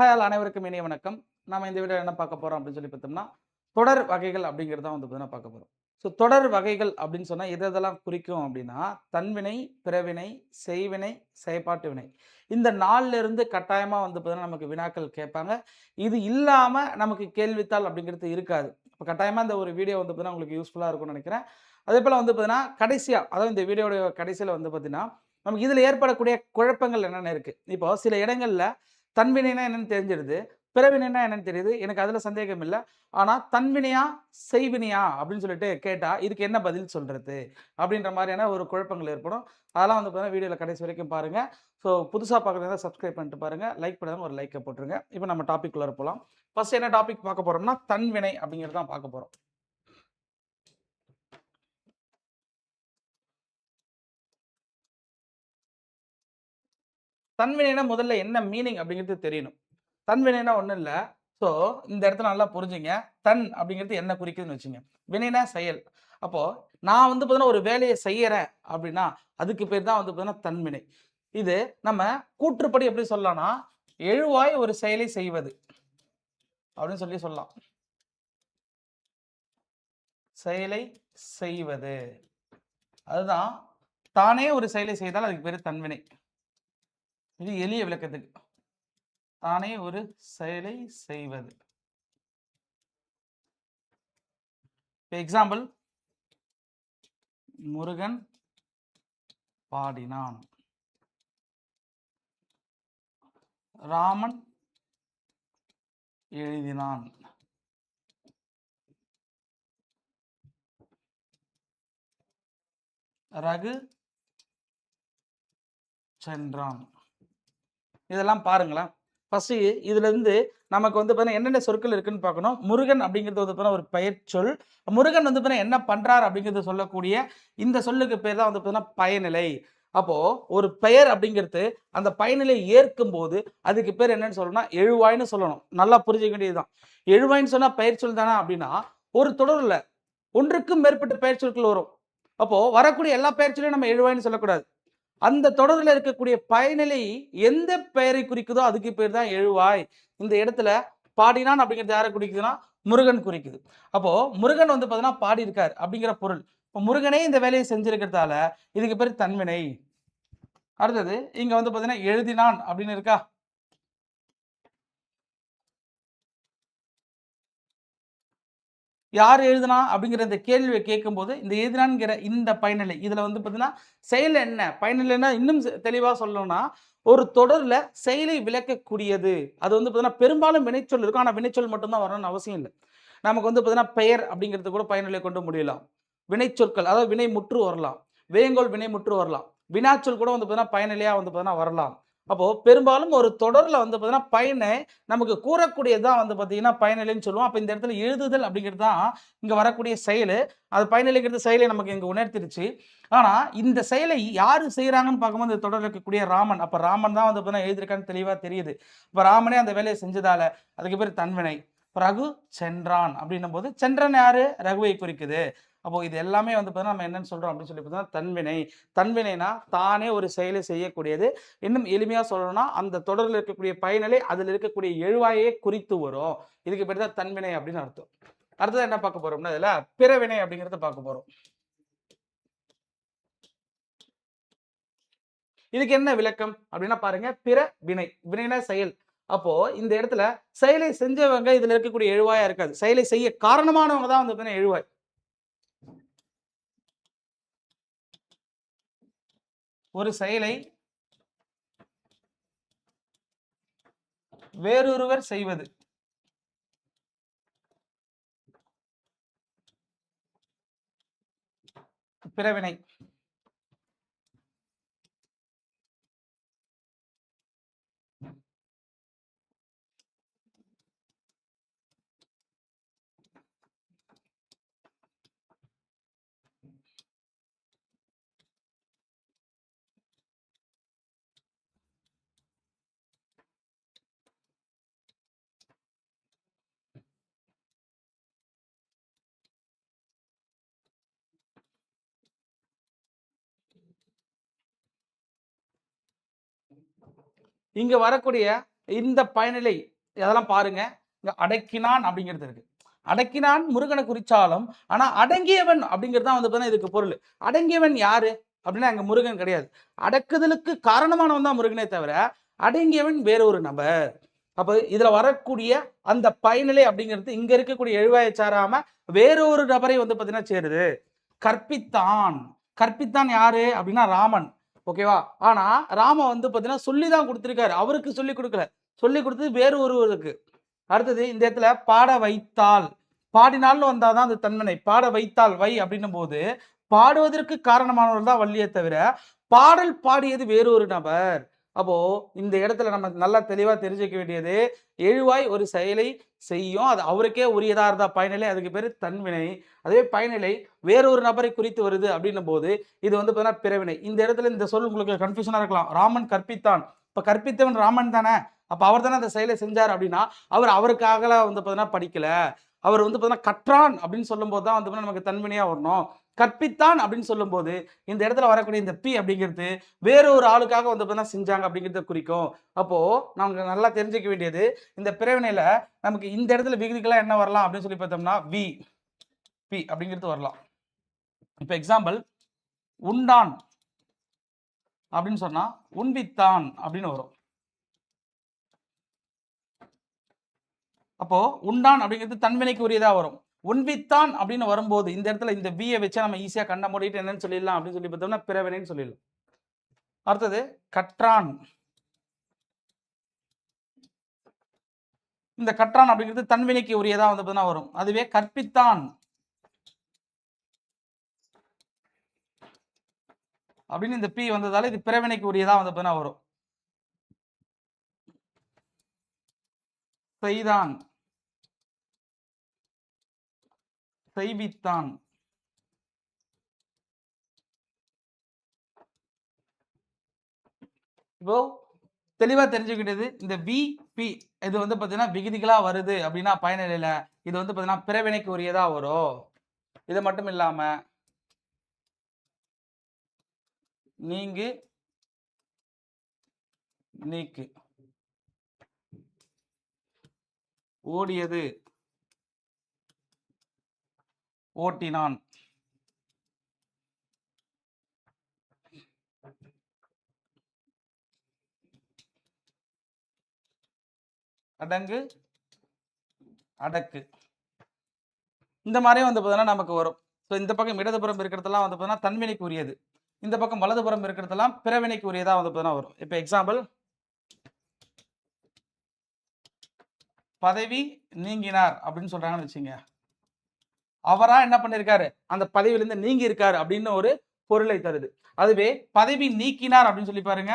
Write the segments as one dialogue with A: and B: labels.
A: ஹயால் அனைவருக்கும் இனிய வணக்கம். நம்ம இந்த வீடியோ என்ன பார்க்க போகிறோம் அப்படின்னு சொல்லி பார்த்தோம்னா தொடர் வகைகள் அப்படிங்கிறது தான் வந்து பார்த்தீங்கன்னா பார்க்க போகிறோம் ஸோ தொடர் வகைகள் அப்படின்னு சொன்னால் எது எதெல்லாம் குறிக்கும் அப்படின்னா தன்வினை பிறவினை செய்வினை செயற்பாட்டு வினை. இந்த நாள்ல இருந்து கட்டாயமாக வந்து பார்த்தீங்கன்னா நமக்கு வினாக்கள் கேட்பாங்க. இது இல்லாமல் நமக்கு கேள்வித்தாள் அப்படிங்கிறது இருக்காது. இப்போ கட்டாயமாக இந்த ஒரு வீடியோ வந்து பார்த்தீங்கன்னா உங்களுக்கு யூஸ்ஃபுல்லாக இருக்கும்னு நினைக்கிறேன். அதே போல் வந்து பார்த்தீங்கன்னா கடைசியாக அதாவது இந்த வீடியோடைய கடைசியில் வந்து பார்த்தீங்கன்னா நமக்கு இதில் ஏற்படக்கூடிய குழப்பங்கள் என்னென்ன இருக்குது இப்போ சில இடங்களில் தன்வினைனா என்னன்னு தெரிஞ்சிருது பிறவினைனா என்னன்னு தெரியுது. எனக்கு அதில் சந்தேகம் இல்லை. ஆனால் தன்வினையா செய்வினையா அப்படின்னு சொல்லிட்டு கேட்டால் இதுக்கு என்ன பதில் சொல்கிறது அப்படின்ற மாதிரியான ஒரு குழப்பங்கள் ஏற்படும். அதெல்லாம் வந்து பார்த்தீங்கன்னா வீடியோவில் கடைசி வரைக்கும் பாருங்கள் ஸோ புதுசாக பார்க்குறதா சப்ஸ்கிரைப் பண்ணிட்டு பாருங்கள் லைக் பண்ணாங்க ஒரு லைக்கை போட்டுருங்க. இப்போ நம்ம டாபிக் உள்ள போகலாம் ஃபர்ஸ்ட் என்ன டாபிக் பார்க்க போகிறோம்னா தன்வினை அப்படிங்கிறது தான் பார்க்க போகிறோம் தன்வினைனா முதல்ல என்ன மீனிங் அப்படிங்கிறது தெரியணும். தன்வினைனா ஒன்றும் இல்லை. ஸோ இந்த இடத்துல நல்லா புரிஞ்சுங்க. தன் அப்படிங்கிறது என்ன குறிக்குதுன்னு வச்சுங்க. வினைனா செயல். அப்போது நான் வந்து பார்த்தீங்கன்னா ஒரு வேலையை செய்யறேன் அப்படின்னா அதுக்கு பேர் தான் வந்து பார்த்தீங்கன்னா தன்வினை. இது நம்ம கூற்றுப்படி எப்படி சொல்லலாம்னா எழுவாய் ஒரு செயலை செய்வது அப்படின்னு சொல்லி சொல்லலாம். செயலை செய்வது. அதுதான் தானே ஒரு செயலை செய்தால் அதுக்கு பேர் தன்வினை. இது எளிய விளக்கத்துக்கு. தானே ஒரு செயலை செய்வது. எக்ஸாம்பிள் முருகன் பாடினான். ராமன் எழுதினான். ரகு சென்றான். இதெல்லாம் பாருங்களேன். ஃபர்ஸ்ட் இதுல இருந்து நமக்கு வந்து பார்த்தீங்கன்னா என்னென்ன சொற்கள் இருக்குன்னு பார்க்கணும். முருகன் அப்படிங்கிறது வந்து பார்த்தீங்கன்னா ஒரு பெயர் சொல். முருகன் வந்து பார்த்தீங்கன்னா என்ன பண்றார் அப்படிங்கிறது சொல்லக்கூடிய இந்த சொல்லுக்கு பேர் தான் வந்து பார்த்தீங்கன்னா பயனிலை. அப்போ ஒரு பெயர் அப்படிங்கிறது அந்த பயனிலை ஏற்கும் போது அதுக்கு பேர் என்னன்னு சொல்லணும்னா எழுவாய்னு சொல்லணும். நல்லா புரிஞ்சுக்க வேண்டியதுதான். எழுவாய்ன்னு சொன்னா பெயர் சொல் தானே அப்படின்னா ஒரு தொடர்ல ஒன்றுக்கும் மேற்பட்ட பெயர் சொற்கள் வரும். அப்போ வரக்கூடிய எல்லா பெயர் சொல்லையும் நம்ம எழுவாய்ன்னு சொல்லக்கூடாது. அந்த தொடரில் இருக்கக்கூடிய பயனிலை எந்த பெயரை குறிக்குதோ அதுக்கு பேர் தான் எழுவாய். இந்த இடத்துல பாடினான் அப்படிங்கிறது யாரை குறிக்குதுன்னா முருகன் குறிக்குது. அப்போ முருகன் வந்து பார்த்தீங்கன்னா பாடியிருக்கார் அப்படிங்கிற பொருள். இப்போ முருகனே இந்த வேலையை செஞ்சிருக்கிறதால இதுக்கு பேர் தன்வினை. அடுத்தது இங்க வந்து பார்த்தீங்கன்னா எழுதினான் அப்படின்னு இருக்கா? யார் எழுதுனா அப்படிங்கிற இந்த கேள்வியை கேட்கும்போது இந்த எழுதினான்ங்கிற இந்த பயனிலை இதில் வந்து பார்த்தீங்கன்னா செயல் என்ன? பயனிலைன்னா இன்னும் செ- சொல்லணும்னா ஒரு தொடரில் செயலை விளக்கக்கூடியது. அது வந்து பார்த்தீங்கன்னா பெரும்பாலும் வினைச்சொல் இருக்கும். ஆனால் வினைச்சொல் மட்டும்தான் வரணும்னு அவசியம் இல்லை. நமக்கு வந்து பார்த்தீங்கன்னா பெயர் அப்படிங்கிறது கூட பயனிலை கொண்டு முடியலாம். வினைச்சொற்கள் அதாவது வினை முற்று வரலாம். வேங்கோல் வினை முற்று வரலாம். வினாச்சொல் கூட வந்து பார்த்தீங்கன்னா பயனிலையாக வந்து பார்த்தீங்கன்னா வரலாம். அப்போது பெரும்பாலும் ஒரு தொடரில் வந்து பார்த்தீங்கன்னா பயனை நமக்கு கூறக்கூடியதுதான் வந்து பார்த்தீங்கன்னா பயனிலைன்னு சொல்லுவோம். அப்போ இந்த இடத்துல எழுதுதல் அப்படிங்கிறது தான் இங்கே வரக்கூடிய செயல். அது பயனிலைங்கிறது செயலை நமக்கு இங்கே உணர்த்திருச்சு. ஆனால் இந்த செயலை யார் செய்கிறாங்கன்னு பார்க்கும்போது இந்த தொடரில் இருக்கக்கூடிய ராமன். அப்போ ராமன் தான் வந்து பார்த்தீங்கன்னா எழுதியிருக்கான்னு தெளிவாக தெரியுது. இப்போ ராமனே அந்த வேலையை செஞ்சதால அதுக்கு பேர் தன்வினை. ரகு சென்றான் அப்படின்னும் போது சென்றன் யாரு? ரகுவை குறிக்குது. அப்போ இது எல்லாமே வந்து பார்த்தீங்கன்னா நம்ம என்னன்னு சொல்றோம் அப்படின்னு சொல்லி பார்த்தீங்கன்னா தன்வினை. தன்வினைனா தானே ஒரு செயலை செய்யக்கூடியது. இன்னும் எளிமையா சொல்லணும்னா அந்த தொடரில் இருக்கக்கூடிய பயனலை அதில் இருக்கக்கூடிய எழுவாயே குறித்து வரும். இதுக்கு பேர் தான் தன்வினை அப்படின்னு அர்த்தம். அடுத்தது என்ன பார்க்க போறோம்னா இதுல பிறவினை அப்படிங்கிறத பார்க்க போறோம். இதுக்கு என்ன விளக்கம்? அப்படின்னா பாருங்க பிற வினை வினைனா செயல். அப்போ இந்த இடத்துல செயலை செஞ்சவங்க இதுல இருக்கக்கூடிய எழுவாயா இருக்காது. செயலை செய்ய காரணமானவங்க தான் வந்து பார்த்தீங்கன்னா எழுவாய். ஒரு செயலை வேறொருவர் செய்வது. பிறவினை. இங்கே வரக்கூடிய இந்த பயனிலை இதெல்லாம் பாருங்க. இங்கே அடக்கினான் அப்படிங்கிறது இருக்கு. அடக்கினான் முருகனை குறிச்சாலும் ஆனால் அடங்கியவன் அப்படிங்கிறது தான் வந்து பார்த்தீங்கன்னா இதுக்கு பொருள். அடங்கியவன் யாரு? அப்படின்னா அங்கே முருகன் கிடையாது. அடக்குதலுக்கு காரணமானவன் தான் முருகனே தவிர அடங்கியவன் வேற ஒரு நபர். அப்போ இதில் வரக்கூடிய அந்த பயனிலை அப்படிங்கிறது இங்கே இருக்கக்கூடிய எழுவாயை சாராம வேற ஒரு நபரை வந்து பார்த்தீங்கன்னா சேருது. கற்பித்தான். கற்பித்தான் யாரு? அப்படின்னா ராமன். ஓகேவா? ஆனா ராம வந்து பார்த்தீங்கன்னா சொல்லி தான் கொடுத்துருக்காரு. அவருக்கு சொல்லி கொடுக்கல. சொல்லி கொடுத்தது வேறு ஒருவருக்கு. அடுத்தது இந்த இடத்துல பாட வைத்தால். பாடினால்னு வந்தாதான் அந்த தன்மனை. பாட வைத்தால் வை அப்படின்னும் போது பாடுவதற்கு காரணமானவர் தான் வள்ளியே தவிர பாடல் பாடியது வேறொரு நபர். அப்போது இந்த இடத்துல நம்ம நல்லா தெளிவாக தெரிஞ்சுக்க வேண்டியது எழுவாய் ஒரு செயலை செய்யும். அது அவருக்கே உரியதாக இருந்தால் பயனிலை அதுக்கு பேர் தன்வினை. அதே பயனிலை வேறொரு நபரை குறித்து வருது அப்படின்னும் போது இது வந்து பார்த்தீங்கன்னா பிறவினை. இந்த இடத்துல இந்த சொல் உங்களுக்கு கன்ஃபியூஷனாக இருக்கலாம். ராமன் கற்பித்தான். இப்போ கற்பித்தவன் ராமன் தானே? அப்போ அவர் தானே அந்த செயலை செஞ்சார் அப்படின்னா அவர் அவருக்காக வந்து பார்த்தீங்கன்னா படிக்கலை. அவர் வந்து பார்த்தீங்கன்னா கற்றான் அப்படின்னு சொல்லும்போது தான் வந்து பார்த்தீங்கன்னா நமக்கு தன்வினையா வரணும். கற்பித்தான் அப்படின்னு சொல்லும்போது இந்த இடத்துல வரக்கூடிய இந்த பி அப்படிங்கிறது வேற ஒரு ஆளுக்காக வந்து பார்த்தீங்கன்னா செஞ்சாங்க அப்படிங்கிறத குறிக்கும். அப்போ நமக்கு நல்லா தெரிஞ்சுக்க வேண்டியது இந்த பிறவினையில நமக்கு இந்த இடத்துல விகுதிக்கெல்லாம் என்ன வரலாம் அப்படின்னு சொல்லி பார்த்தோம்னா வி பி அப்படிங்கிறது வரலாம். இப்போ எக்ஸாம்பிள் உண்டான் அப்படின்னு சொன்னா உண்பித்தான் அப்படின்னு வரும். அப்போ உண்டான் அப்படிங்கிறது தன்வினைக்கு உரியதா வரும். உண்வித்தான் அப்படின்னு வரும்போது இந்த இடத்துல இந்த பியை வச்சு நம்ம ஈஸியாக கண்ட மூடிட்டு என்னன்னு சொல்லிடலாம் அப்படின்னு சொல்லி பார்த்தோம்னா பிறவினைன்னு சொல்லிடலாம். அடுத்தது கற்றான். இந்த கற்றான் அப்படிங்கிறது தன்வினைக்கு உரியதா வந்து பார்த்தீங்கன்னா வரும். அதுவே கற்பித்தான். அப்படின்னு இந்த பி வந்ததால இது பிறவினைக்கு உரியதா வந்து பார்த்தீங்கன்னா வரும். செய்தான். செய்வித்தான். இப்போ தெளிவா தெரிஞ்சுக்கிட்டது இந்த விபி இது வந்து பாத்தீங்கன்னா விகுதிகளா வருது அப்படின்னா பயனிலையில இது வந்து பாத்தீங்கன்னா பிறவினைக்கு உரியதா வரும். இது மட்டும் இல்லாம நீங்கு நீக்கு. ஓடியது. ஓட்டினான். அடங்கு அடக்கு. இந்த மாதிரியும் வந்து பார்த்தீங்கன்னா நமக்கு வரும். ஸோ இந்த பக்கம் இடதுபுறம் இருக்கிறதெல்லாம் வந்து பார்த்தீங்கன்னா தன்வினைக்கு உரியது இந்த பக்கம் வலதுபுறம் இருக்கிறதெல்லாம் பிறவினைக்கு உரியதா வந்து பார்த்தீங்கன்னா வரும். இப்போ எக்ஸாம்பிள் பதவி நீங்கினார் அப்படின்னு சொல்கிறாங்கன்னு வச்சுங்க அவரா என்ன பண்ணிருக்காரு? அந்த பதவியிலிருந்து நீங்கி இருக்காரு அப்படின்னு ஒரு பொருளை தருது. அதுவே பதவி நீக்கினார் அப்படின்னு சொல்லி பாருங்க.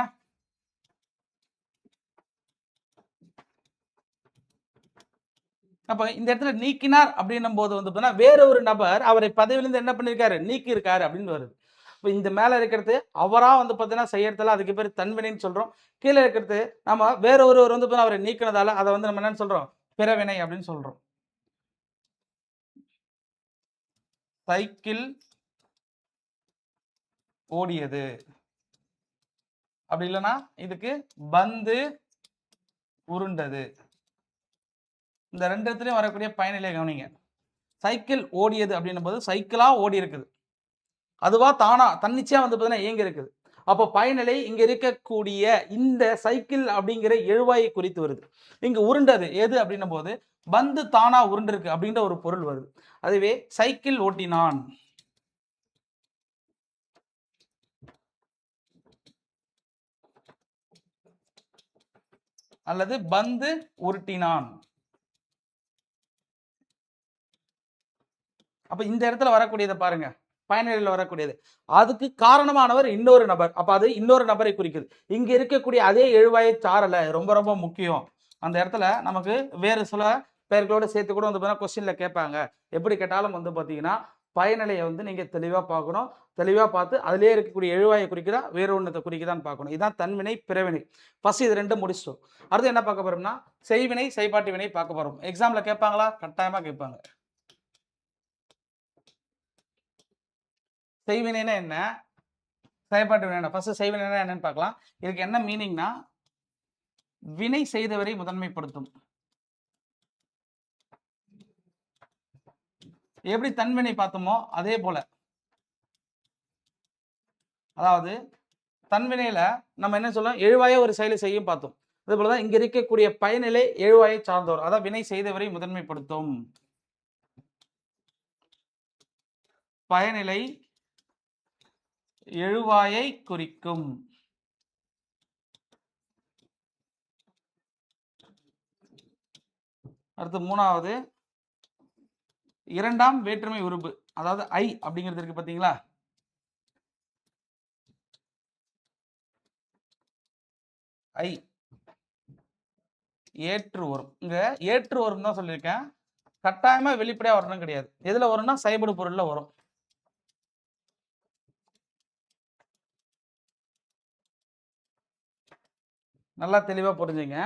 A: அப்ப இந்த இடத்துல நீக்கினார் அப்படின்னும் போது வந்து பார்த்தீங்கன்னா வேற ஒரு நபர் அவரை பதவியிலிருந்து என்ன பண்ணிருக்காரு? நீக்கி இருக்காரு அப்படின்னு வருது. இப்போ இந்த மேல இருக்கிறது அவரா வந்து பார்த்தீங்கன்னா செய்யறதுல அதுக்கு பேர் தன்வினைன்னு சொல்றோம். கீழே இருக்கிறது நம்ம வேற ஒருவர் வந்து பார்த்தீங்கன்னா அவரை நீக்கினதால அதை வந்து நம்ம என்னன்னு சொல்றோம்? பிறவினை அப்படின்னு சொல்றோம். சைக்கிள் ஓடியது. அப்படி இல்லைன்னா இதுக்கு பந்து உருண்டது. இந்த ரெண்டு இடத்துலயும் வரக்கூடிய பயனிலை கவனிங்க. சைக்கிள் ஓடியது அப்படின்னும் போது சைக்கிளா ஓடி இருக்குது அதுவா தானா தன்னிச்சையா வந்து பார்த்தீங்கன்னா இயங்கி இருக்குது அப்போ பயனிலை இங்க இருக்கக்கூடிய இந்த சைக்கிள் அப்படிங்கிற எழுவாயை குறித்து வருது. இங்க உருண்டது எது அப்படின்னும் போது பந்து தானா உருண்டிருக்கு அப்படின்ற ஒரு பொருள் வருது. அதுவே சைக்கிள் ஓட்டினான். அல்லது பந்து உருட்டினான் அப்ப இந்த இடத்துல வரக்கூடியதை பாருங்க. பயனிலையில் வரக்கூடியது. அதுக்கு காரணமானவர் இன்னொரு நபர். அப்போ அது இன்னொரு நபரை குறிக்குது. இங்கே இருக்கக்கூடிய அதே எழுவாயை சாரலை. ரொம்ப ரொம்ப முக்கியம். அந்த இடத்துல நமக்கு வேறு சில பெயர்களோடு சேர்த்து கூட வந்து பார்த்தீங்கன்னா கொஸ்டினில் கேட்பாங்க. எப்படி கேட்டாலும் வந்து பார்த்தீங்கன்னா பயனிலையை வந்து நீங்கள் தெளிவாக பார்க்கணும். தெளிவாக பார்த்து அதிலே இருக்கக்கூடிய எழுவாயை குறிக்குதா வேறு ஒன்றத்தை குறிக்குதான்னு பார்க்கணும். இதுதான் தன்வினை பிறவினை. ஃபஸ்ட் இது ரெண்டும் முடிச்சிட்டோம். அடுத்து என்ன பார்க்க போகிறோம்னா செய்வினை செய்பாட்டு வினை பார்க்க போகிறோம் எக்ஸாமில் கேட்பாங்களா? கட்டாயமாக கேட்பாங்க. செய்வினைனா என்ன? செயல்பாட்டு வினை ஃபர்ஸ்ட் செய்வினைனா என்னன்னு பார்க்கலாம். இதுக்கு என்ன மீனிங்னா வினை செய்தவரை முதன்மைப்படுத்தும். எப்படி தன்வினை பார்த்தோமோ அதே போல. அதாவது தன்வினையில நம்ம என்ன சொல்லலாம் எழுவாய ஒரு செயலை செய்யும் பார்த்தோம். அதே போலதான் இங்க இருக்கக்கூடிய பயனிலை எழுவாயை சார்ந்தோர். அதான் வினை செய்தவரை முதன்மைப்படுத்தும். பயனிலை எழுவாயை குறிக்கும். அடுத்து மூணாவது. இரண்டாம் வேற்றுமை உறுப்பு அதாவது ஐ அப்படிங்கிறது இருக்கு பாத்தீங்களா? ஐ. ஏற்று வரும் இங்க ஏற்று வரும் தான் சொல்லியிருக்கேன். கட்டாயமா வெளிப்படையா வரணும் கிடையாது. எதுல வரும்னா சைபடு பொருள்ல வரும். நல்லா தெளிவாக புரிஞ்சுங்க.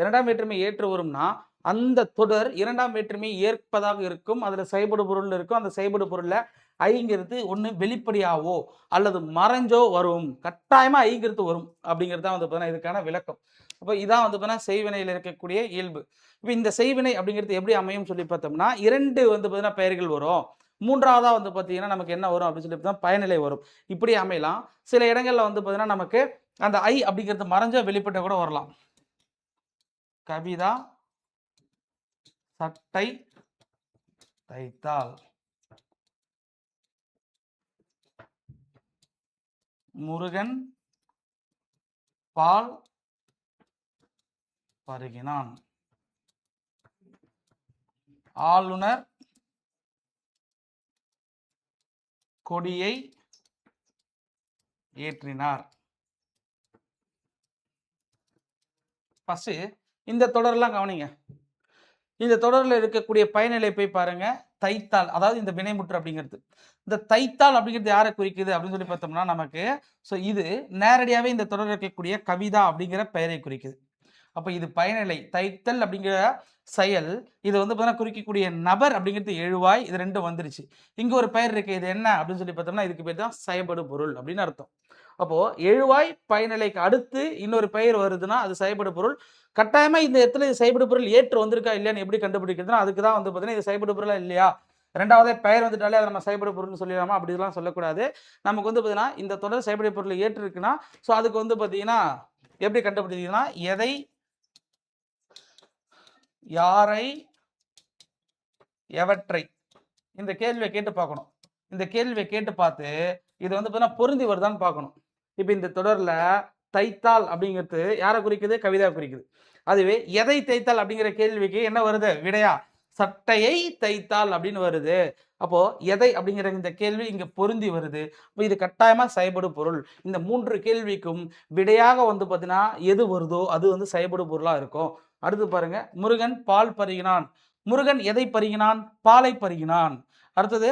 A: இரண்டாம் வேற்றுமை ஏற்று வரும்னா அந்த தொடர் இரண்டாம் வேற்றுமை ஏற்பதாக இருக்கும் அதில் செயல்படு பொருள் இருக்கும் அந்த செயல்படு பொருளில் ஐங்கிறது ஒன்று வெளிப்படையாவோ அல்லது மறைஞ்சோ வரும். கட்டாயமாக ஐங்கிறது வரும் அப்படிங்கிறது தான் வந்து பார்த்தீங்கன்னா இதுக்கான விளக்கம். அப்போ இதான் வந்து பார்த்தீங்கன்னா செய்வினையில் இருக்கக்கூடிய இயல்பு. இப்போ இந்த செய்வினை அப்படிங்கிறது எப்படி அமையும் சொல்லி பார்த்தோம்னா இரண்டு வந்து பார்த்தீங்கன்னா பெயர்கள் வரும். மூன்றாவதாக வந்து பார்த்தீங்கன்னா நமக்கு என்ன வரும் அப்படின்னு சொல்லி தான் பயனிலை வரும். இப்படி அமையலாம். சில இடங்களில் வந்து பார்த்தீங்கன்னா நமக்கு அந்த ஐ அப்படிங்கிறது மறைஞ்ச வெளிப்பட்ட கூட வரலாம். கவிதா சட்டை தைத்தால் முருகன் பால் பருகினான். ஆளுநர் கொடியை ஏற்றினார். ஃபஸ்ட்டு இந்த தொடரெல்லாம் கவனிங்க. இந்த தொடரில் இருக்கக்கூடிய பயனிலை போய் பாருங்க. தைத்தால் அதாவது இந்த வினைமுற்று அப்படிங்கிறது. இந்த தைத்தால் அப்படிங்கிறது யாரை குறிக்குது அப்படின்னு சொல்லி பார்த்தோம்னா நமக்கு ஸோ இது நேரடியாகவே இந்த தொடரில் இருக்கக்கூடிய கவிதா அப்படிங்கிற பெயரை குறிக்குது. அப்போ இது பயனிலை. தைத்தல் அப்படிங்கிற செயல் இது வந்து பார்த்தீங்கன்னா குறிக்கக்கூடிய நபர் அப்படிங்கிறது எழுவாய் இது ரெண்டும் வந்துருச்சு. இங்கே ஒரு பெயர் இருக்கு இது என்ன அப்படின்னு சொல்லி பார்த்தோம்னா இதுக்கு பேர் தான் செயல்படு பொருள் அப்படின்னு அர்த்தம். அப்போ எழுவாய் பயனிலைக்கு அடுத்து இன்னொரு பெயர் வருதுன்னா அது செயல்படு பொருள் கட்டாயமா இந்த இடத்துல இது செயல்படு பொருள் ஏற்று வந்திருக்கா இல்லையான்னு எப்படி கண்டுபிடிக்கிறதுனா அதுக்கு தான் வந்து பார்த்தீங்கன்னா இது செயல்படு பொருளா இல்லையா? ரெண்டாவதே பெயர் வந்துட்டாலே அதை நம்ம செயல்படு பொருள்னு சொல்லிடலாமா அப்படிலாம் சொல்லக்கூடாது. நமக்கு வந்து பார்த்தீங்கன்னா இந்த தொடர் செயல்படு பொருள் ஏற்று இருக்குன்னா ஸோ அதுக்கு வந்து பார்த்தீங்கன்னா எப்படி கண்டுபிடிக்கிறதுனா எதை யாரை? எவற்றை? இந்த கேள்வியை கேட்டு பார்க்கணும். இந்த கேள்வியை கேட்டு பார்த்து இது வந்து பார்த்தீங்கன்னா பொருந்தி வருதான்னு பார்க்கணும். இப்போ இந்த தொடரில் தைத்தால் அப்படிங்கிறது யாரை குறிக்குது? கவிதா குறிக்குது. அதுவே எதை தைத்தால் அப்படிங்கிற கேள்விக்கு என்ன வருது? விடையா? சட்டையை தைத்தால் அப்படின்னு வருது. அப்போ எதை அப்படிங்கிற இந்த கேள்வி இங்க பொருந்தி வருது. அப்போ இது கட்டாயமா செயல்படு பொருள். இந்த மூன்று கேள்விக்கும் விடையாக வந்து பார்த்தீங்கன்னா எது வருதோ அது வந்து செயல்படு பொருளா இருக்கும். அடுத்து பாருங்க முருகன் பால் பருகினான். முருகன் எதை பருகினான்? பாலை பருகினான். அடுத்தது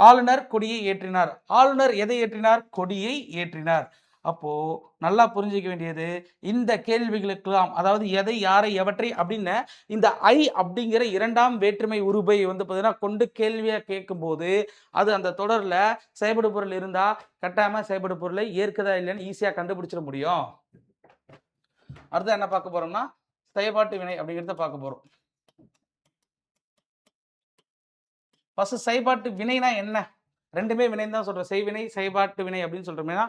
A: ஆளுநர் கொடியை ஏற்றினார். ஆளுநர் எதை ஏற்றினார்? கொடியை ஏற்றினார். அப்போ நல்லா புரிஞ்சிக்க வேண்டியது இந்த கேள்விகளுக்கெல்லாம் அதாவது எதை யாரை எவற்றை அப்படின்னு இந்த ஐ அப்படிங்கிற இரண்டாம் வேற்றுமை உருபை வந்து பார்த்தீங்கன்னா கொண்டு கேள்வியாக கேட்கும்போது அது அந்த தொடரில் செயல்படு பொருள் இருந்தால் கட்டாயமாக செயல்படு பொருளை ஏற்குதா இல்லைன்னு ஈஸியாக கண்டுபிடிச்சிட முடியும். அடுத்து என்ன பார்க்க போகிறோம்னா செயல்பாட்டு வினை அப்படிங்கிறத பார்க்க போறோம். ஃபர்ஸ்ட் செயல்பாட்டு வினைனா என்ன? ரெண்டுமே வினை தான் சொல்கிறோம் செய்வினை செயல்பாட்டு வினை அப்படின்னு சொல்றோம்னா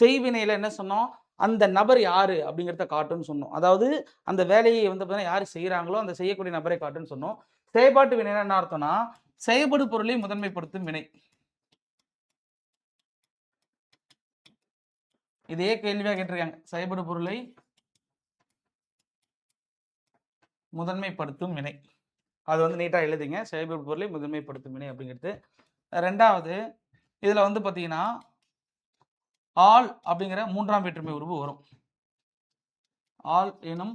A: செய்வினையில என்ன சொன்னோம்? அந்த நபர் யாரு? அப்படிங்கிறத காட்டுன்னு சொன்னோம். அதாவது அந்த வேலையை வந்து பார்த்தீங்கன்னா யார் செய்கிறாங்களோ அந்த செய்யக்கூடிய நபரை காட்டுன்னு சொன்னோம். செயல்பாட்டு வினை என்ன அர்த்தம்னா செயல்படு பொருளை முதன்மைப்படுத்தும் வினை. இதே கேள்வியாக கேட்டிருக்காங்க. செயல்படு பொருளை முதன்மைப்படுத்தும் வினை. அது வந்து நீட்டாக எழுதிங்க. செயல்படு பொருளை முதன்மைப்படுத்தும் வினை அப்படிங்கிறது. ரெண்டாவது இதில் வந்து பார்த்தீங்கன்னா ஆள் அப்படிங்கிற மூன்றாம் வேற்றுமை உருவு வரும். ஆள் எனும்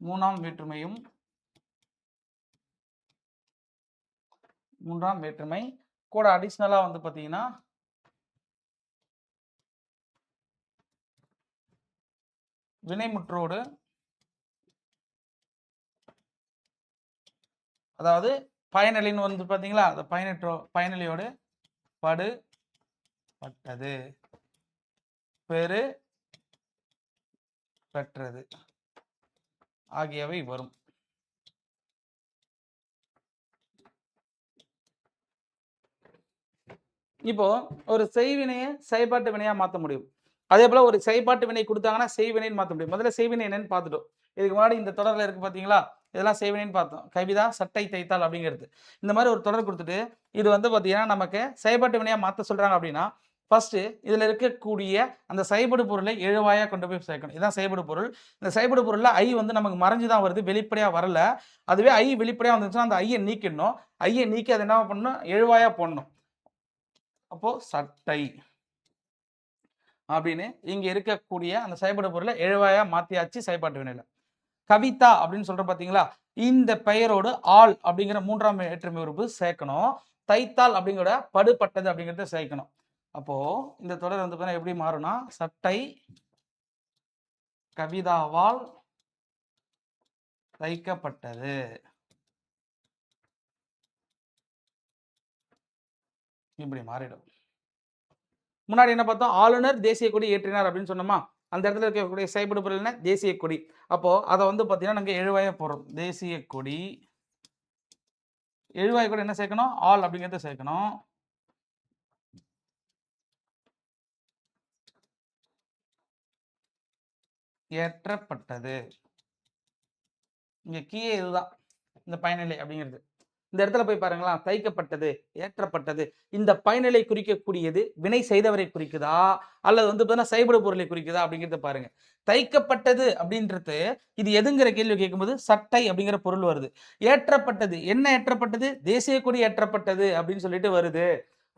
A: மூணாம் வேற்றுமையும் மூன்றாம் வேற்றுமை. கூட அடிஷ்னலாக வந்து பார்த்தீங்கன்னா வினைமுற்றோடு அதாவது பயனலின்னு வந்து பார்த்தீங்களா அந்த பயனற்றோ பயனலியோடு படு பட்டது. பெரு பெற்றது. ஆகியவை வரும். இப்போ ஒரு செய்வினையை செயல்பாட்டு வினையா மாற்ற முடியும். அதே போல ஒரு செயல்பாட்டு வினை கொடுத்தாங்கன்னா செய்வினைன்னு மாற்ற முடியும். முதல்ல செய்வினை என்னன்னு பார்த்துட்டோம். இதுக்கு முன்னாடி இந்த தொடரில் இருக்கு பார்த்தீங்களா இதெல்லாம் செய்வினைன்னு பார்த்தோம். கவிதா சட்டை தைத்தால் அப்படிங்கிறது. இந்த மாதிரி ஒரு தொடர் கொடுத்துட்டு இது வந்து பார்த்தீங்கன்னா நமக்கு செயல்பாட்டு வினையாக மாற்ற சொல்கிறாங்க அப்படின்னா ஃபர்ஸ்ட் இதில் இருக்கக்கூடிய அந்த செயல்படு பொருளை எழுவாயாக கொண்டு போய் சேர்க்கணும். இதுதான் செயல்படு பொருள். இந்த செயல்படு பொருளில் ஐ வந்து நமக்கு மறைஞ்சு தான் வருது வெளிப்படையாக வரல. அதுவே ஐ வெளிப்படையாக வந்துச்சுன்னா அந்த ஐயை நீக்கிடணும். ஐயை நீக்கி அதை என்ன பண்ணணும்? எழுவாயாக போடணும். அப்போ சட்டை அப்படின்னு இங்கே இருக்கக்கூடிய அந்த செயல்படு பொருளை எழுவாயாக மாற்றியாச்சு செயல்பாட்டு வினையில். கவிதா அப்படின்னு சொல்ற பாத்தீங்களா? இந்த பெயரோடு ஆள் அப்படிங்கிற மூன்றாம் ஏற்றுமை உறுப்பு சேர்க்கணும். தைத்தால் அப்படிங்கிற படுபட்டது அப்படிங்கிறத சேர்க்கணும். அப்போ இந்த தொடர் வந்து பார்த்தீங்கன்னா எப்படி மாறும்னா சட்டை கவிதாவால் தைக்கப்பட்டது. இப்படி மாறிடும். முன்னாடி என்ன பார்த்தோம்? ஆளுநர் தேசிய கொடி ஏற்றினார் அப்படின்னு சொன்னோமா? அந்த இடத்துல இருக்கக்கூடிய செயல்படு பொருள் என்ன? தேசிய கொடி. அப்போ அதை வந்து பார்த்தீங்கன்னா நாங்கள் எழுவாய போடுறோம். தேசிய கொடி. எழுவாய் கூட என்ன சேர்க்கணும்? ஆல் அப்படிங்கிறத சேர்க்கணும். ஏற்றப்பட்டது. இங்க கீழே இதுதான். இந்த பயனிலை அப்படிங்கிறது. இந்த இடத்துல போய் பாருங்களா தைக்கப்பட்டது ஏற்றப்பட்டது. இந்த பயனிலை குறிக்கக்கூடியது வினை செய்தவரை குறிக்குதா? அல்லது வந்து பார்த்தீங்கன்னா சைபடு பொருளை குறிக்குதா? அப்படிங்கிறத பாருங்க. தைக்கப்பட்டது அப்படின்றது இது எதுங்கிற கேள்வி கேட்கும்போது சட்டை அப்படிங்கிற பொருள் வருது. ஏற்றப்பட்டது. என்ன ஏற்றப்பட்டது? தேசிய கொடி ஏற்றப்பட்டது அப்படின்னு சொல்லிட்டு வருது.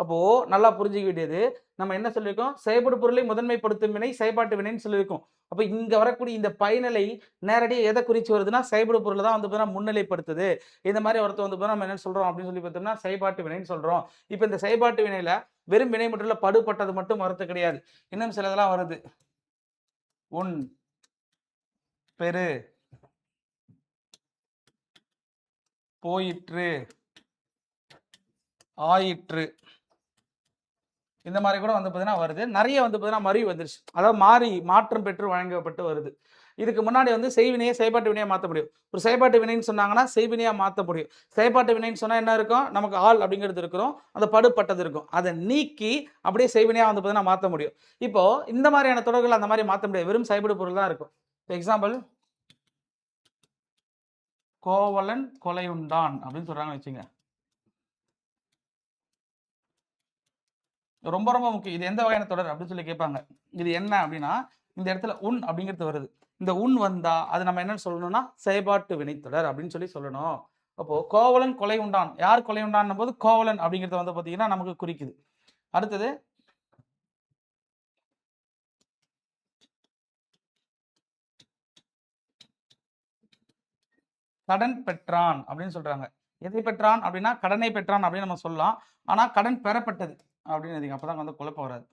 A: அப்போ நல்லா புரிஞ்சுக்க வேண்டியது. நம்ம என்ன சொல்லியிருக்கோம்? செயல்படு பொருளை முதன்மைப்படுத்தும் வினை செயல்பாட்டு வினைன்னு சொல்லியிருக்கோம். அப்போ இங்க வரக்கூடிய இந்த பயனிலை நேரடியாக எதை குறிச்சு வருதுன்னா செயல்படு பொருளை தான் வந்து பார்த்தீங்கன்னா முன்னிலைப்படுத்துது. இந்த மாதிரி ஒருத்தர் வந்து பார்த்தீங்கன்னா நம்ம என்ன சொல்றோம் அப்படின்னு சொல்லி பார்த்தோம்னா செயல்பாட்டு வினைன்னு சொல்றோம். இப்போ இந்த செயல்பாட்டு வினையில வெறும் வினை மட்டும் படுபட்டது மட்டும் வரது கிடையாது. இன்னும் சிலதெல்லாம் வருது. உன் பெரு போயிற்று ஆயிற்று. இந்த மாதிரி கூட வந்து பார்த்தீங்கன்னா வருது. நிறைய வந்து பார்த்தீங்கன்னா மறி வந்துருச்சு. அதாவது மாறி மாற்றம் பெற்று வழங்கப்பட்டு வருது. இதுக்கு முன்னாடி வந்து செய்வினையை செயல்பாட்டு வினையை மாற்ற முடியும். ஒரு செயல்பாட்டு வினைன்னு சொன்னாங்கன்னா செய்வினையாக மாற்ற முடியும். செயல்பாட்டு வினைன்னு சொன்னால் என்ன இருக்கும்? நமக்கு ஆள் அப்படிங்கிறது இருக்கிறோம். அந்த படுப்பட்டது இருக்கும். அதை நீக்கி அப்படியே செய்வினையாக வந்து பார்த்தீங்கன்னா மாற்ற முடியும். இப்போ இந்த மாதிரியான தொடர்கள் அந்த மாதிரி மாற்ற முடியாது. வெறும் செயல்படு பொருள் தான் இருக்கும். எக்ஸாம்பிள் கோவலன் கொலையுண்டான் அப்படின்னு சொல்கிறாங்கன்னு வச்சுங்க. ரொம்ப ரொம்ப முக்கியம். இது எந்த வகையான தொடர் அப்படின்னு சொல்லி கேட்பாங்க. இது என்ன அப்படின்னா இந்த இடத்துல உன் அப்படிங்கிறது வருது. இந்த உன் வந்தா அது நம்ம என்னன்னு சொல்லணும்னா செயல்பாட்டு வினைத்தொடர் அப்படின்னு சொல்லி சொல்லணும். அப்போ கோவலன் கொலை உண்டான். யார் கொலை உண்டான் போது கோவலன் அப்படிங்கிறது வந்து பார்த்தீங்கன்னா நமக்கு குறிக்குது. அடுத்தது கடன் பெற்றான் அப்படின்னு சொல்றாங்க. எதை பெற்றான் அப்படின்னா கடனை பெற்றான் அப்படின்னு நம்ம சொல்லலாம். ஆனா கடன் பெறப்பட்டது. அப்படின்னு எழுதிங்க அப்பதான் வந்து குழப்பம் வராது.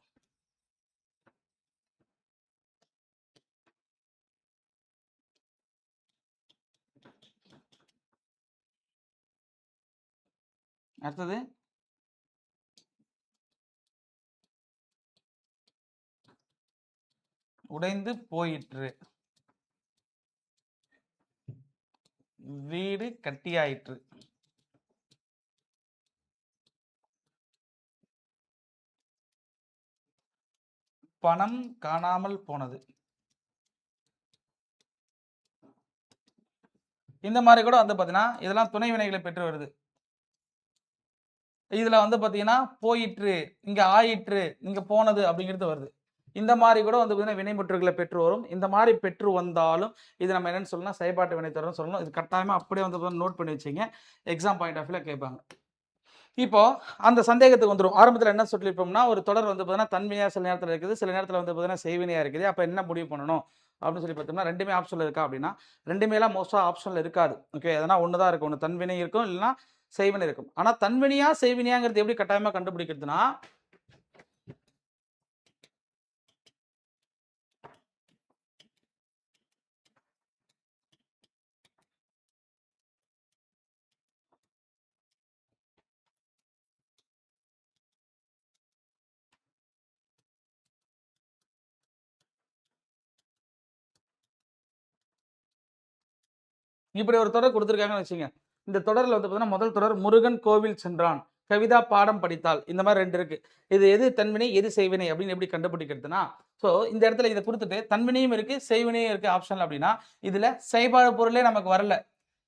A: அடுத்தது? உடைந்து போயிற்று. வீடு கட்டியாயிற்று. பணம் காணாமல் போனது. இந்த மாதிரி கூட வந்து பார்த்தீங்கன்னா இதெல்லாம் துணை வினைகளை பெற்று வருது. இதில் வந்து பார்த்தீங்கன்னா போயிற்று இங்கே ஆயிற்று இங்கே போனது அப்படிங்கிறது வருது. இந்த மாதிரி கூட வந்து பார்த்தீங்கன்னா வினைமுற்றுகளை பெற்று வரும். இந்த மாதிரி பெற்று வந்தாலும் இது நம்ம என்னென்னு சொல்லணும்னா செயல்பாட்டு வினைத்தொடர்னு சொல்லணும். இது கட்டாயமாக அப்படியே வந்து நோட் பண்ணி வச்சிங்க. எக்ஸாம் பாயிண்ட் ஆஃப் வியூவில் கேட்பாங்க இப்போ அந்த சந்தேகத்துக்கு வந்துடும் ஆரம்பத்தில் என்ன சொல்லியிருப்போம்னா ஒரு தொடர் வந்து பார்த்தீங்கன்னா தன்மையாக சில நேரத்தில் இருக்குது சில நேரத்தில் வந்து பார்த்தீங்கன்னா செய்வினையாக இருக்குது. அப்போ என்ன முடிவு பண்ணணும்? அப்படின்னு சொல்லி பார்த்தோம்னா ரெண்டுமே ஆப்ஷனில் இருக்கா அப்படின்னா ரெண்டுமேலாம் மோஸ்ட்டாக ஆப்ஷனில் இருக்காது. ஓகே எதனா ஒன்று தான் இருக்கும். ஒன்று தன்வினை இருக்கும் இல்லைன்னா செய்வினை இருக்கும். ஆனால் தன்வினையா செய்வினையாங்கிறது எப்படி கட்டாயமாக கண்டுபிடிக்கிறதுனா இப்படி ஒரு தொடர் கொடுத்துருக்காங்கன்னு வச்சுங்க இந்த தொடரில் வந்து பார்த்தீங்கன்னா முதல் தொடர் முருகன் கோவில் சென்றான். கவிதா பாடம் படித்தால் இந்த மாதிரி ரெண்டு இருக்கு. இது எது தன்வினை எது செய்வினை அப்படின்னு எப்படி கண்டுபிடிக்கிறதுனா ஸோ இந்த இடத்துல இதை கொடுத்துட்டு தன்வினையும் இருக்கு செய்வினையும் இருக்கு ஆப்ஷன் அப்படின்னா இதுல செயல்பாடு பொருளே நமக்கு வரல.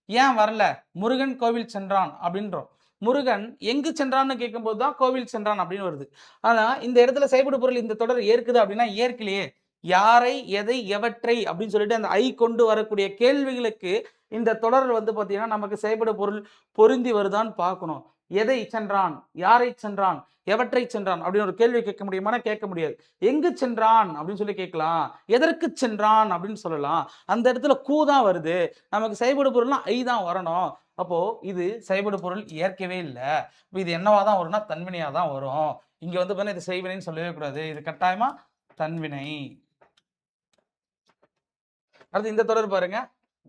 A: ஏன் வரல? முருகன் கோவில் சென்றான் அப்படின்றோம். முருகன் எங்கு சென்றான்னு கேட்கும்போது தான் கோவில் சென்றான் அப்படின்னு வருது. ஆனா இந்த இடத்துல செயல்படு பொருள் இந்த தொடர் ஏற்குது அப்படின்னா ஏற்கலையே. யாரை எதை எவற்றை அப்படின்னு சொல்லிட்டு அந்த ஐ கொண்டு வரக்கூடிய கேள்விகளுக்கு இந்த தொடர் வந்து பார்த்தீங்கன்னா நமக்கு செயல்பட பொருள் பொருந்தி வருதான்னு பார்க்கணும். எதை சென்றான்? யாரை சென்றான்? எவற்றை சென்றான்? அப்படின்னு ஒரு கேள்வி கேட்க முடியுமானா கேட்க முடியாது. எங்கு சென்றான்? அப்படின்னு சொல்லி கேட்கலாம். எதற்கு சென்றான்? அப்படின்னு சொல்லலாம். அந்த இடத்துல கூ தான் வருது. நமக்கு செயல்படு பொருள்னா ஐ தான் வரணும். அப்போ இது செயல்படு பொருள் ஏற்கவே இல்லை. இது என்னவா தான் வரும்னா தன்வினையா தான் வரும். இங்க வந்து பார்த்தீங்கன்னா இது செய்வினைன்னு சொல்லவே கூடாது. இது கட்டாயமா தன்வினை. அடுத்து இந்த தொடர் பாருங்க.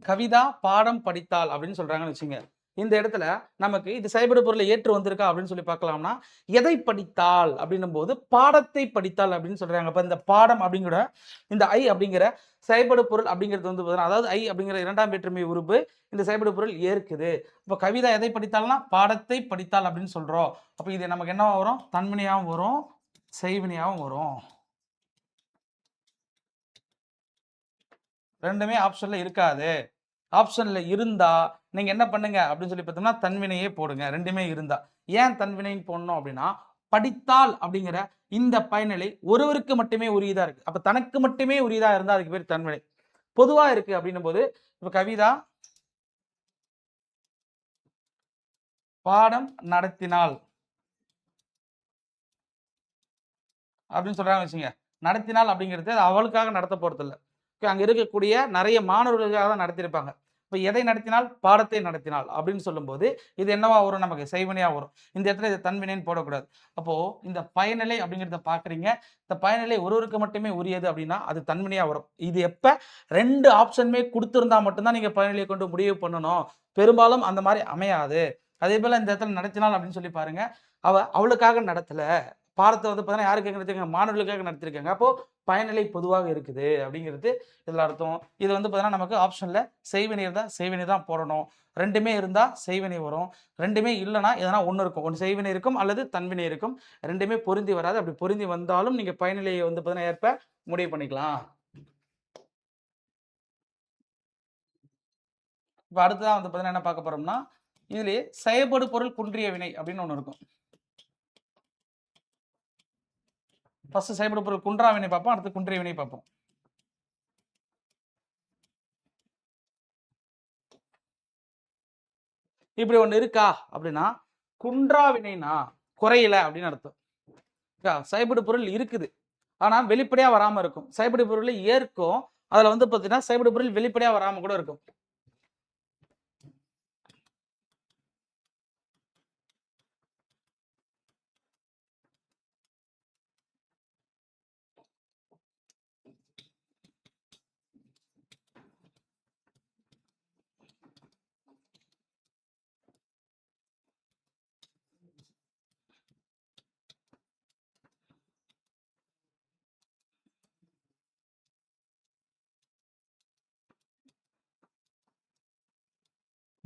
A: கவிதா பாடம் படித்தாள் அப்படின்னு சொல்றாங்கன்னு வச்சுங்க. இந்த இடத்துல நமக்கு இது சைபர் பொருளை ஏற்று வந்திருக்கா அப்படின்னு சொல்லி பார்க்கலாம்னா எதை படித்தாள் அப்படின்னும் போது பாடத்தை படித்தாள் அப்படின்னு சொல்றாங்க. அப்ப இந்த பாடம் அப்படிங்கிற இந்த ஐ அப்படிங்கிற செயல்படு பொருள் அப்படிங்கிறது வந்து பார்த்தீங்கன்னா அதாவது ஐ அப்படிங்கிற இரண்டாம் வேற்றுமை உறுப்பு இந்த செயல்படு பொருள் ஏற்குது. இப்போ கவிதா எதை படித்தாள்னா பாடத்தை படித்தாள் அப்படின்னு சொல்றோம். அப்போ இது நமக்கு என்னவா வரும்? தன்மனையாகவும் வரும் செய்வினையாகவும் வரும். ரெண்டுமே ஆப்ஷன்ல இருக்காது. ஆப்ஷன்ல இருந்தா நீங்க என்ன பண்ணுங்க? அப்படின்னு சொல்லி பார்த்தோம்னா தன்வினையே போடுங்க. ரெண்டுமே இருந்தா. ஏன் தன்வினைன்னு போடணும் அப்படின்னா படித்தால் அப்படிங்கிற இந்த பயனிலை ஒருவருக்கு மட்டுமே உரியதா இருக்கு. அப்ப தனக்கு மட்டுமே உரியதா இருந்தா அதுக்கு பேர் தன்வினை. பொதுவா இருக்கு அப்படின்னும் போது இப்ப கவிதா பாடம் நடத்தினால். அப்படின்னு சொல்றாங்க வச்சுங்க நடத்தினால் அப்படிங்கிறது அவளுக்காக நடத்த போறது அங்கே இருக்கக்கூடிய நிறைய மாணவர்களுக்காக தான் நடத்தியிருப்பாங்க. இப்போ எதை நடத்தினால்? பாடத்தை நடத்தினால் அப்படின்னு சொல்லும்போது இது என்னவா வரும்? நமக்கு செய்வனையாக வரும். இந்த இடத்துல இது தன்வினைன்னு போடக்கூடாது. அப்போது இந்த பயனிலை அப்படிங்கிறத பார்க்குறீங்க. இந்த பயனிலை ஒருவருக்கு மட்டுமே உரியது அப்படின்னா அது தன்வினையாக வரும். இது எப்போ? ரெண்டு ஆப்ஷனுமே கொடுத்துருந்தா மட்டும்தான் நீங்கள் பயனிலையை கொண்டு முடிவு பண்ணணும். பெரும்பாலும் அந்த மாதிரி அமையாது. அதே போல் இந்த இடத்துல நடத்தினால் அப்படின்னு சொல்லி பாருங்கள் அவள் அவளுக்காக நடத்தலை. பாடத்தை வந்து பார்த்தீங்கன்னா யாருக்காக நடத்திருக்காங்க? மாணவர்களுக்காக நடத்திருக்காங்க. அப்போது பயனிலை பொதுவாக இருக்குது அப்படிங்கிறது இதில் அர்த்தம். இது வந்து பார்த்தீங்கன்னா நமக்கு ஆப்ஷனில் செய்வினை இருந்தால் செய்வினை தான் போடணும். ரெண்டுமே இருந்தால் செய்வினை வரும். ரெண்டுமே இல்லைன்னா எதனா ஒன்று இருக்கும். ஒன்று செய்வினை இருக்கும் அல்லது தன்வினை இருக்கும். ரெண்டுமே பொருந்தி வராது. அப்படி பொருந்தி வந்தாலும் நீங்கள் பயனிலையை வந்து பார்த்தீங்கன்னா ஏற்ப முடிவு பண்ணிக்கலாம். இப்போ அடுத்ததான் வந்து பார்த்தீங்கன்னா என்ன பார்க்க போகிறோம்னா இதுலேயே செயல்படு பொருள் குன்றிய வினை அப்படின்னு ஒன்று இருக்கும். ஃபர்ஸ்ட் செயல்பட பொருள் குன்றா வினை பார்ப்போம் அடுத்து குன்றிய வினை பார்ப்போம். இப்படி ஒண்ணு இருக்கா அப்படின்னா குன்றா வினைனா குறையில அப்படின்னு அர்த்தம். சைபடு பொருள் இருக்குது. ஆனா வெளிப்படையா வராம இருக்கும். சைபடு பொருள் ஏற்கும். அதுல வந்து பாத்தீங்கன்னா சைபடு பொருள் வெளிப்படையா வராம கூட இருக்கும்.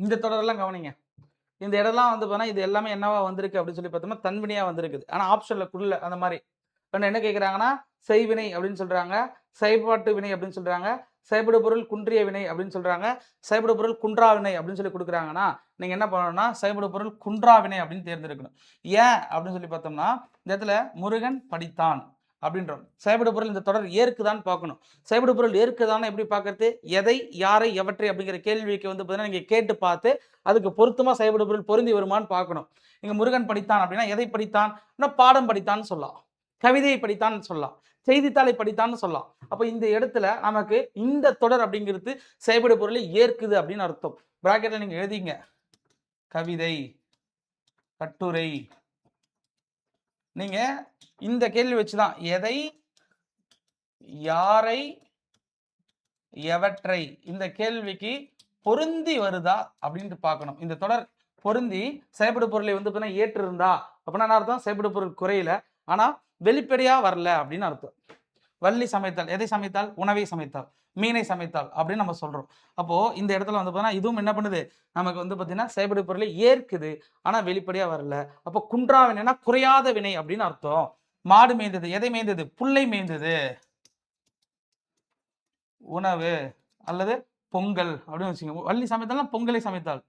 A: இந்த தொடரெல்லாம் கவனிங்க. இந்த இடம்லாம் வந்து போனால் இது எல்லாமே என்னவா வந்திருக்கு அப்படின்னு சொல்லி பார்த்தோம்னா தன்வினையா வந்திருக்குது. ஆனால் ஆப்ஷனில் குள்ள அந்த மாதிரி. இப்போ என்ன கேட்குறாங்கன்னா செய்வினை அப்படின்னு சொல்கிறாங்க செயல்பாட்டு வினை அப்படின்னு சொல்கிறாங்க செயல்படு பொருள் குன்றிய வினை அப்படின்னு சொல்கிறாங்க செயல்படு பொருள் குன்றா வினை அப்படின்னு சொல்லி கொடுக்குறாங்கன்னா நீங்கள் என்ன பண்ணணும்னா செயல்படு பொருள் குன்றா வினை அப்படின்னு தேர்ந்தெடுக்கணும். ஏன் அப்படின்னு சொல்லி பார்த்தோம்னா இந்த இடத்துல முருகன் படித்தான். அப்படின்றோம். செயல்படு பொருள் இந்த தொடர் ஏற்குதான்னு பார்க்கணும். செயல்படு பொருள் ஏற்குதான்னு எப்படி பார்க்கறது? எதை யாரை எவற்றை அப்படிங்கிற கேள்விக்கு வந்து பார்த்தீங்கன்னா நீங்க கேட்டு பார்த்து அதுக்கு பொருத்தமா செயல்படு பொருள் பொருந்தி வருமான்னு பார்க்கணும். இங்க முருகன் படித்தான் அப்படின்னா எதை படித்தான்? பாடம் படித்தான்னு சொல்லலாம். கவிதையை படித்தான்னு சொல்லலாம். செய்தித்தாளை படித்தான்னு சொல்லலாம். அப்ப இந்த இடத்துல நமக்கு இந்த தொடர் அப்படிங்கிறது செயல்படு பொருளை ஏற்குது அப்படின்னு அர்த்தம். பிராக்கெட்ல நீங்க எழுதிங்க. கவிதை கட்டுரை நீங்க இந்த கேள்வி வச்சுதான் எதை யாரை எவற்றை இந்த கேள்விக்கு பொருந்தி வருதா அப்படின்ட்டு பார்க்கணும். இந்த தொடர் பொருந்தி செயல்படு பொருளை வந்து பார்த்தீங்கன்னா ஏற்று இருந்தா அப்படின்னா என்ன அர்த்தம்? செயல்படு பொருள் குறையில ஆனா வெளிப்படையா வரல அப்படின்னு அர்த்தம். வள்ளி சமைத்தால் எதை சமைத்தால்? உணவை சமைத்தால். மீனை சமைத்தால் அப்படின்னு நம்ம சொல்றோம். அப்போ இந்த இடத்துல வந்து பார்த்தீங்கன்னா இதுவும் என்ன பண்ணுது? நமக்கு வந்து பார்த்தீங்கன்னா செயல்படு பொருளை ஏற்குது. ஆனா வெளிப்படையா வரல. அப்போ குன்றா வினைனா குறையாத வினை அப்படின்னு அர்த்தம். மாடு மேய்ந்தது எதை மேய்ந்தது? புல்லை மேய்ந்தது. உணவு அல்லது பொங்கல் அப்படின்னு வச்சுக்கோங்க. வள்ளி சமைத்தாலும் பொங்கலை சமைத்தால்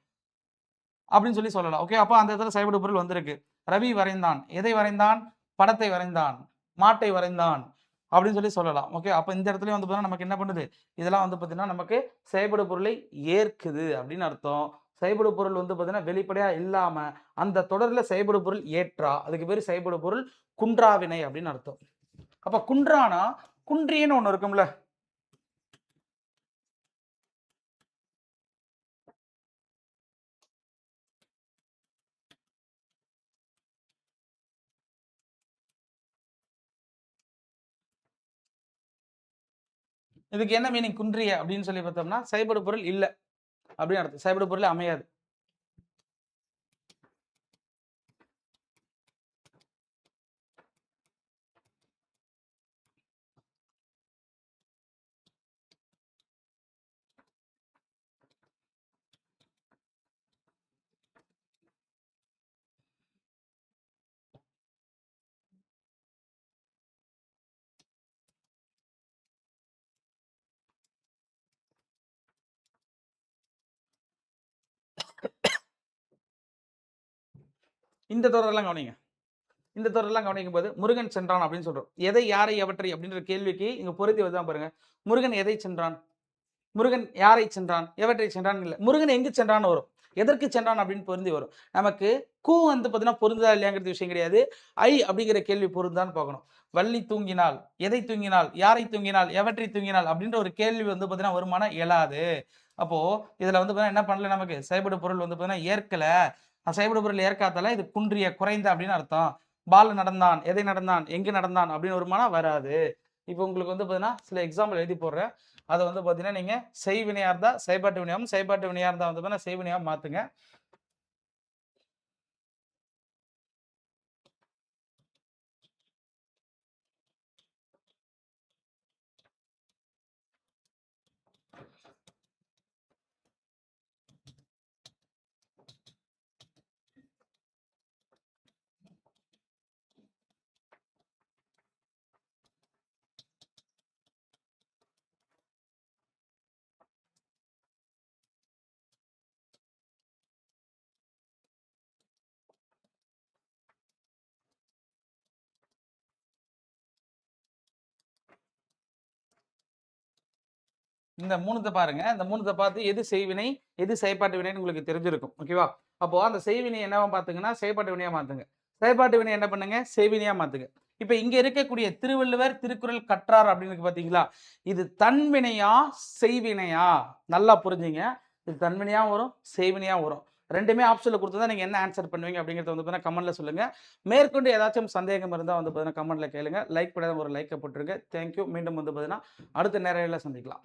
A: அப்படின்னு சொல்லி சொல்லலாம். ஓகே அப்போ அந்த இடத்துல செயல்படு பொருள் வந்திருக்கு. ரவி வரைந்தான். எதை வரைந்தான்? படத்தை வரைந்தான். மாட்டை வரைந்தான். அப்படின்னு சொல்லி சொல்லலாம். ஓகே அப்போ இந்த இடத்துலையும் வந்து பார்த்தீங்கன்னா நமக்கு என்ன பண்ணுது? இதெல்லாம் வந்து பார்த்தீங்கன்னா நமக்கு செயல்படு பொருளை ஏற்குது அப்படின்னு அர்த்தம். செயல்படு பொருள் வந்து பார்த்தீங்கன்னா வெளிப்படையாக இல்லாமல் அந்த தொடரில் செயல்படு பொருள் ஏற்றா அதுக்கு பேர் செயல்படு பொருள் குன்றாவினை அப்படின்னு அர்த்தம். அப்போ குன்றானா குன்றியன்னு ஒன்று இருக்கும்ல. இதுக்கு என்ன மீனிங் குன்றிய அப்படின்னு சொல்லி பார்த்தோம்னா செயல்படு பொருள் இல்லை அப்படின்னு அர்த்தம். செயல்படு பொருள் அமையாது. இந்த தொடரெல்லாம் கவனிங்க. இந்த தொடரெல்லாம் கவனிக்கும் போது முருகன் சென்றான் அப்படின்னு சொல்றோம். எதை யாரை எவற்றை அப்படின்ற கேள்விக்கு இங்க பொருத்தி வருதான் பாருங்க. முருகன் எதை சென்றான்? முருகன் யாரை சென்றான்? எவற்றை சென்றான் இல்லை. முருகன் எங்கு சென்றான்னு வரும். எதற்கு சென்றான் அப்படின்னு பொருந்தி வரும். நமக்கு கூ வந்து பார்த்தீங்கன்னா பொருந்தா இல்லையாங்கிறது விஷயம் கிடையாது. ஐ அப்படிங்கிற கேள்வி பொருந்தான்னு பார்க்கணும். வள்ளி தூங்கினால் எதை தூங்கினால் யாரை தூங்கினால் எவற்றை தூங்கினால் அப்படின்ற ஒரு கேள்வி வந்து பார்த்தீங்கன்னா வருமானம் இயலாது அப்போ இதுல வந்து பார்த்தீங்கன்னா என்ன பண்ணல நமக்கு? செயல்படும் பொருள் வந்து பார்த்தீங்கன்னா ஏற்கல. செயல்படு ஏற்காத்தால இது குன்றிய குறைந்த அப்படின்னு அர்த்தம். பால் நடந்தான் எதை நடந்தான் எங்கு நடந்தான் அப்படின்னு வருமானா வராது. இப்போ உங்களுக்கு வந்து பார்த்தீங்கன்னா சில எக்ஸாம்பிள் எழுதி போடுறேன். அதை வந்து பார்த்தீங்கன்னா நீங்கள் செய்வினையாக இருந்தால் செயல்பாட்டு வினையாகவும் செயல்பாட்டு வினையாக இருந்தால் வந்து பார்த்தீங்கன்னா செய்வினையாக மாற்றுங்க இந்த மூணுத்தை பாருங்க. இந்த மூணுத்தை பார்த்து எது செய்வினை எது செயற்பாட்டு வினைன்னு உங்களுக்கு தெரிஞ்சிருக்கும். ஓகேவா அப்போ அந்த செய்வினை என்னவா பார்த்துங்கன்னா செயற்பாட்டு வினையா மாத்துங்க. செயற்பாட்டு வினை என்ன பண்ணுங்க? செய்வினையா மாத்துங்க. இப்ப இங்க இருக்கக்கூடிய திருவள்ளுவர் திருக்குறள் கற்றார் அப்படின்னு பாத்தீங்களா? இது தன்வினையா செய்வினையா? நல்லா புரிஞ்சுங்க. இது தன்வினையா வரும் செய்வினையா வரும். ரெண்டுமே ஆப்ஷனில் கொடுத்து தான் நீங்கள் என்ன ஆன்சர் பண்ணுவீங்க அப்படிங்கிறத வந்து பார்த்தீங்கன்னா கமெண்ட்டில் சொல்லுங்கள் மேற்கொண்டு ஏதாச்சும் சந்தேகம் இருந்தால் வந்து பார்த்தீங்கன்னா கமெண்ட்டில் கேளுங்க. லைக் பண்ணாத ஒரு லைக்கை போட்டுருங்க. தேங்க்யூ மீண்டும் வந்து பார்த்தீங்கன்னா அடுத்த நேரையில் சந்திக்கலாம்.